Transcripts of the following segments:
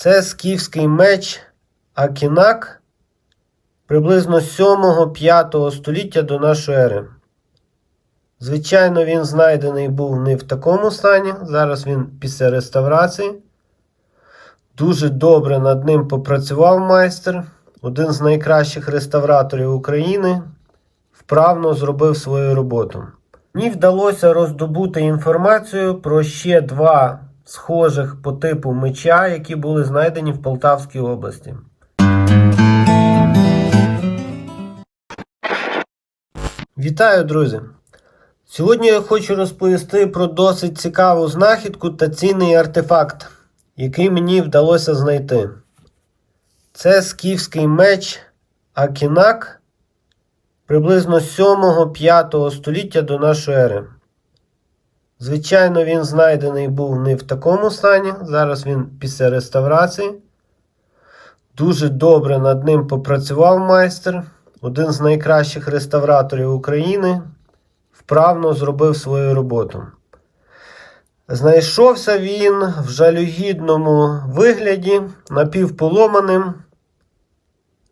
Це скіфський меч Акінак приблизно 7-5 століття до нашої ери. Звичайно, він знайдений був не в такому стані. Зараз він після реставрації. Дуже добре над ним попрацював майстер. Один з найкращих реставраторів України. Вправно зробив свою роботу. Мені вдалося роздобути інформацію про ще два схожих по типу меча, які були знайдені в Полтавській області. Вітаю, друзі! Сьогодні я хочу розповісти про досить цікаву знахідку та цінний артефакт, який мені вдалося знайти. Це скіфський меч Акінак приблизно 7-5 століття до нашої ери. Звичайно, він знайдений був не в такому стані. Зараз він після реставрації. Дуже добре над ним попрацював майстер. Один з найкращих реставраторів України. Вправно зробив свою роботу. Знайшовся він в жалюгідному вигляді, напівполоманим,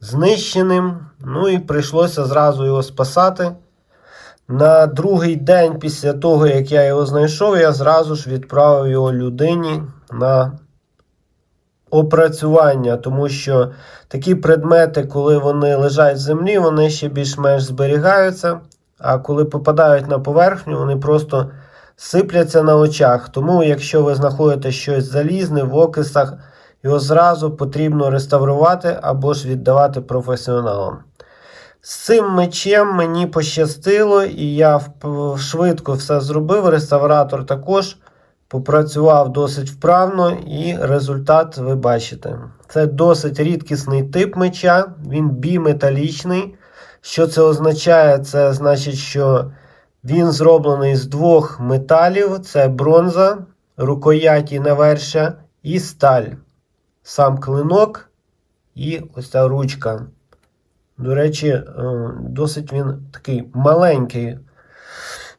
знищеним. Ну і прийшлося зразу його спасати. На другий день після того, як я його знайшов, я зразу ж відправив його людині на опрацювання, тому що такі предмети, коли вони лежать в землі, вони ще більш-менш зберігаються. А коли попадають на поверхню, вони просто сипляться на очах. Тому, якщо ви знаходите щось залізне в окисах, його зразу потрібно реставрувати або ж віддавати професіоналам. З цим мечем мені пощастило, і я швидко все зробив. Реставратор також попрацював досить вправно, і результат ви бачите. Це досить рідкісний тип меча, він біметалічний. Що це означає? Це значить, що він зроблений з двох металів: це бронза, рукояті навершя і сталь. Сам клинок і ось ця ручка. До речі, е, досить він такий маленький.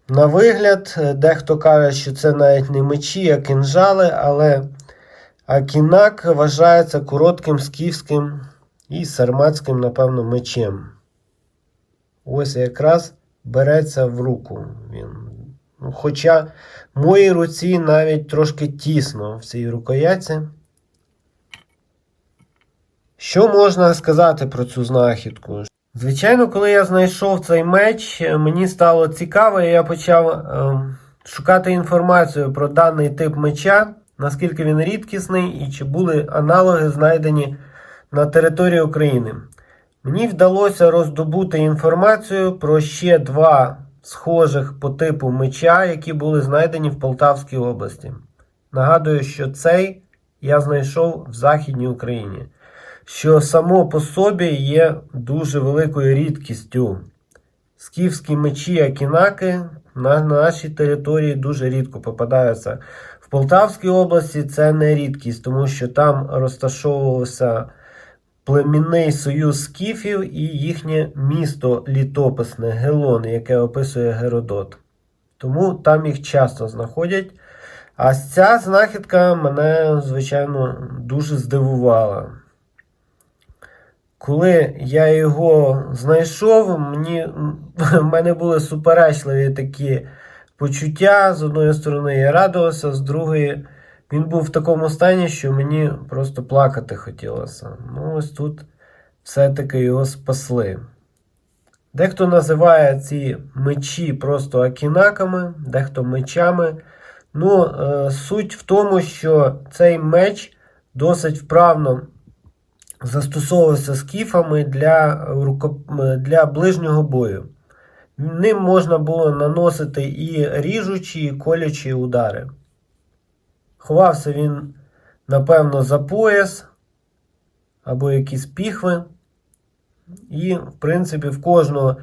На вигляд, Е, дехто каже, що це навіть не мечі, а кинжали, але Акінак вважається коротким скіфським і сарматським, напевно, мечем. Ось якраз береться в руку він. Ну, Хоча моїй руці навіть трошки тісно в цій рукоятці. Що можна сказати про цю знахідку? Звичайно, коли я знайшов цей меч, мені стало цікаво, і я почав е, шукати інформацію про даний тип меча, наскільки він рідкісний і чи були аналоги знайдені на території України. Мені вдалося роздобути інформацію про ще два схожих по типу меча, які були знайдені в Полтавській області. Нагадую, що цей я знайшов в Західній Україні, що само по собі є дуже великою рідкістю. Скіфські мечі Акінаки на нашій території дуже рідко попадаються. В Полтавській області це не рідкість, тому що там розташовувався племінний союз скіфів і їхнє місто літописне Гелон, яке описує Геродот. Тому там їх часто знаходять. А ця знахідка мене, звичайно, дуже здивувала. Коли я його знайшов, мені, в мене були суперечливі такі почуття. З одної сторони, я радувався, з другої, він був в такому стані, що мені просто плакати хотілося. Ну, ось тут все-таки його спасли. Дехто називає ці мечі просто акінаками, дехто мечами. Ну, е, суть в тому, що цей меч досить вправно застосовувався скіфами для, для ближнього бою. Ним можна було наносити і ріжучі, і колючі удари. Ховався він, напевно, за пояс або якісь піхви. І, в принципі, в кожного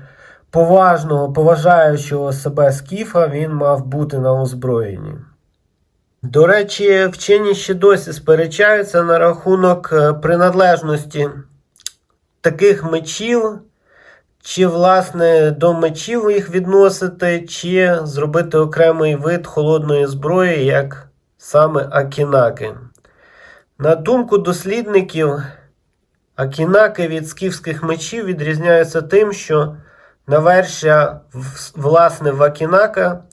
поважного, поважаючого себе скіфа він мав бути на озброєнні. До речі, вчені ще досі сперечаються на рахунок е, приналежності таких мечів, чи, власне, до мечів їх відносити, чи зробити окремий вид холодної зброї, як саме акінаки. На думку дослідників, акінаки від скіфських мечів відрізняються тим, що навершя власне в акінака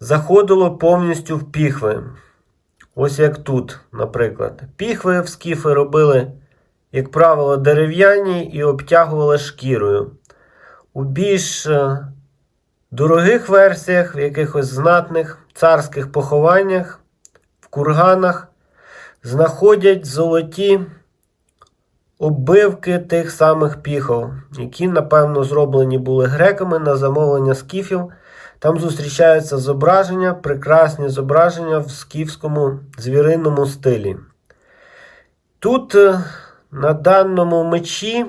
заходило повністю в піхви. Ось як тут, наприклад. Піхви в скіфи робили, як правило, дерев'яні і обтягували шкірою. У більш е, дорогих версіях, в якихось знатних царських похованнях, в курганах знаходять золоті оббивки тих самих піхов, які, напевно, зроблені були греками на замовлення скіфів. Там зустрічаються зображення, прекрасні зображення в скіфському звіриному стилі. Тут е, на даному мечі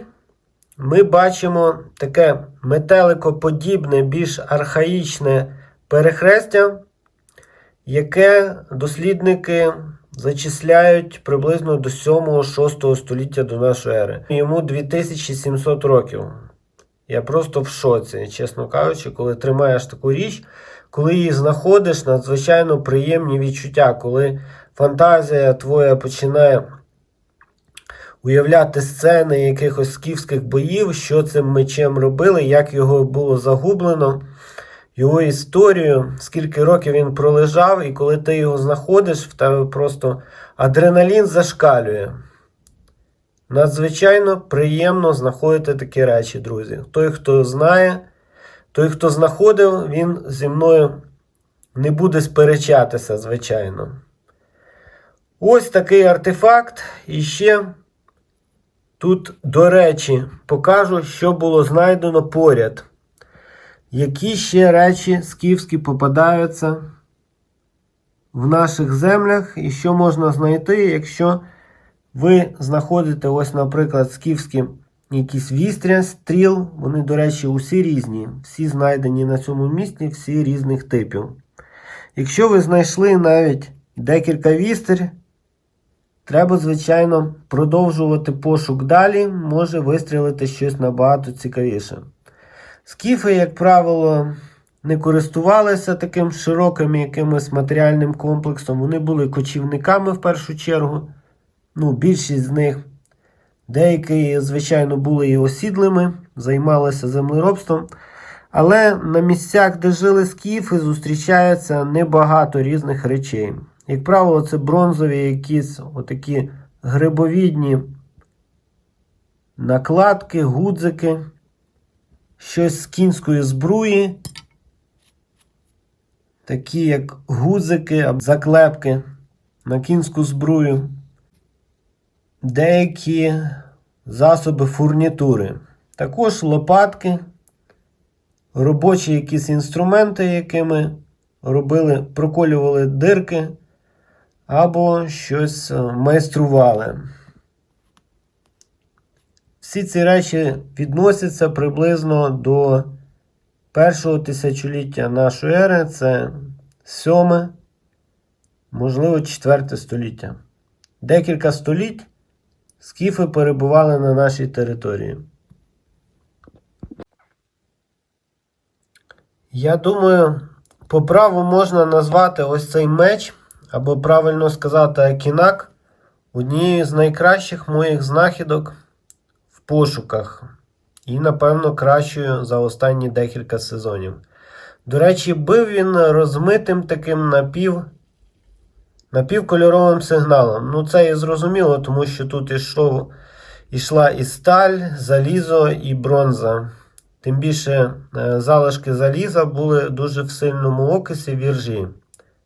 ми бачимо таке метеликоподібне, більш архаїчне перехрестя, яке дослідники зачисляють приблизно до 7-6 століття до нашої ери. Йому 2700 років. Я просто в шоці, чесно кажучи, коли тримаєш таку річ, коли її знаходиш, надзвичайно приємні відчуття, коли фантазія твоя починає уявляти сцени якихось скіфських боїв, що цим мечем робили, як його було загублено, його історію, скільки років він пролежав, і коли ти його знаходиш, в тебе просто адреналін зашкалює. Надзвичайно приємно знаходити такі речі, друзі. Той, хто знає, той, хто знаходив, він зі мною не буде сперечатися, звичайно. Ось такий артефакт. І ще тут, до речі, покажу, що було знайдено поряд. Які ще речі скіфські попадаються в наших землях, і що можна знайти, якщо ви знаходите, ось, наприклад, скіфські якісь вістря, стріл, вони, до речі, усі різні. Всі знайдені на цьому місці, всі різних типів. Якщо ви знайшли навіть декілька вістрь, треба, звичайно, продовжувати пошук далі, може вистрілити щось набагато цікавіше. Скіфи, як правило, не користувалися таким широким якимось матеріальним комплексом. Вони були кочівниками в першу чергу. Ну, більшість з них. Деякі, звичайно, були і осідлими, займалися землеробством. Але на місцях, де жили скіфи, зустрічається небагато різних речей. Як правило, це бронзові якісь отакі грибовідні накладки, гудзики, щось з кінської збруї, такі як гудзики або заклепки на кінську збрую деякі засоби фурнітури. Також лопатки, робочі якісь інструменти, якими робили, проколювали дирки або щось е, майстрували. Всі ці речі відносяться приблизно до першого тисячоліття нашої ери. Це сьоме, можливо, четверте століття. Декілька століть скіфи перебували на нашій території. Я думаю, по праву можна назвати ось цей меч, або правильно сказати акінак, однією з найкращих моїх знахідок в пошуках. І, напевно, кращою за останні декілька сезонів. До речі, бив він розмитим таким напів напівкольоровим сигналом. Ну, це і зрозуміло, тому що тут ішов, ішла і сталь, залізо, і бронза. Тим більше е, залишки заліза були дуже в сильному окисі віржі.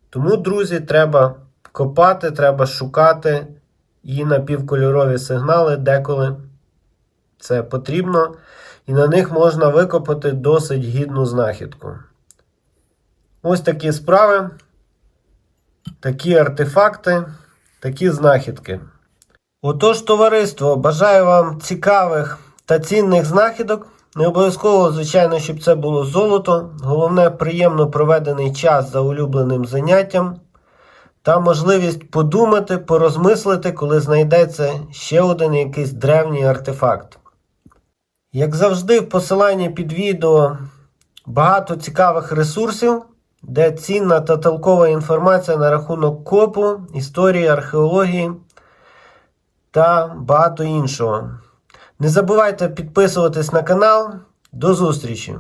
Тому, друзі, треба копати, треба шукати і напівкольорові сигнали деколи це потрібно. І на них можна викопати досить гідну знахідку. Ось такі справи такі артефакти, такі знахідки. Отож, товариство, бажаю вам цікавих та цінних знахідок. Не обов'язково, звичайно, щоб це було золото. Головне, приємно проведений час за улюбленим заняттям та можливість подумати, порозмислити, коли знайдеться ще один якийсь древній артефакт. Як завжди, в посиланні під відео багато цікавих ресурсів де цінна та толкова інформація на рахунок копу, історії, археології. та багато іншого. Не забувайте підписуватись на канал. До зустрічі!